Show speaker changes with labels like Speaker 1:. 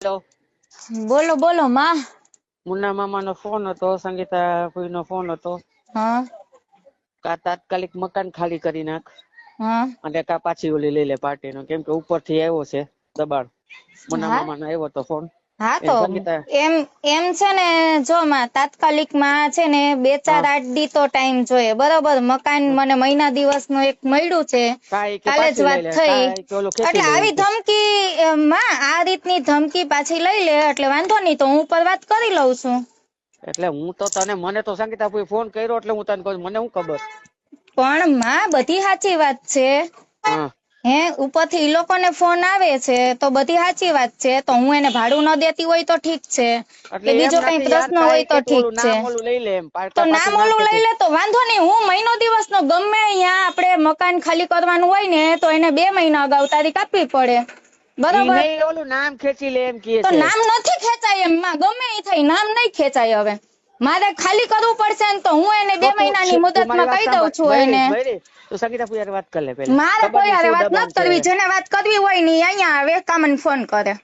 Speaker 1: Hello
Speaker 2: બોલો બોલો માં.
Speaker 1: મુન્ના મામાનો ફોન હતો સંગીતા ભાઈનો ફોન હતો.
Speaker 2: હા.
Speaker 1: કા તાત્કાલિક મકાન ખાલી કરી નાખ.
Speaker 2: હા.
Speaker 1: અને કા પાછી ઓલી લઈ લે પાર્ટીનો કેમ કે ઉપરથી આવ્યો છે દબાણ. મુન્ના
Speaker 2: મામા
Speaker 1: નો આવ્યો તો ફોન
Speaker 2: હા તો એમ એમ છે ને જો માં તાત્કાલિકમાં છે ને બે ચાર
Speaker 1: આડી
Speaker 2: આઠ દી તો ટાઈમ જોઈએ. બરોબર મકાન મને મહિના દિવસ નો એક મળ્યું છે. કાલે જ વાત થઈ. એટલે આવી ધમકી માં આ રીતની ધમકી પાછી લઈ લે એટલે વાંધો નહીં તો હું ઉપર વાત કરી લઉં છું.
Speaker 1: એટલે હું તો તને મને તો સંગીતા ફોન કર્યો એટલે હું તને કહું મને શું ખબર?
Speaker 2: પણ માં બધી સાચી વાત છે.
Speaker 1: હે.
Speaker 2: ઉપરથી ઈ લોકોને ફોન આવે છે તો બધી સાચી વાત છે તો હું એને ભાડું ન દેતી હોય તો ઠીક છે. કે બીજો કઈ પ્રશ્ન હોય તો ઠીક છે. તો નામ ઓલું લઈ લે તો વાંધો નહીં હું મહિનો દિવસ નો ગમે અહીંયા આપણે મકાન ખાલી કરવાનું હોય ને તો એને બે મહિના અગાઉ તારીખ આપવી પડે. બરોબર.
Speaker 1: ઓલું નામ ખેંચી લે એમ કે
Speaker 2: તો નામ નથી ખેંચાય એમ માં ગમે એ થાય નામ નહીં ખેંચાય હવે. મારે ખાલી કરવું પડશે ને તો હું એને બે
Speaker 1: તો તું-
Speaker 2: મહિનાની
Speaker 1: તું
Speaker 2: મુદતમાં કહી દઉં છું એને.
Speaker 1: બૈરી, સંગીતા પૂજારી વાત કરી લે પહેલા.
Speaker 2: મારે કોઈ વાત
Speaker 1: ન
Speaker 2: નથી કરવી જેને વાત કરવી હોય ને અહીંયા આવે કામને ફોન કરે.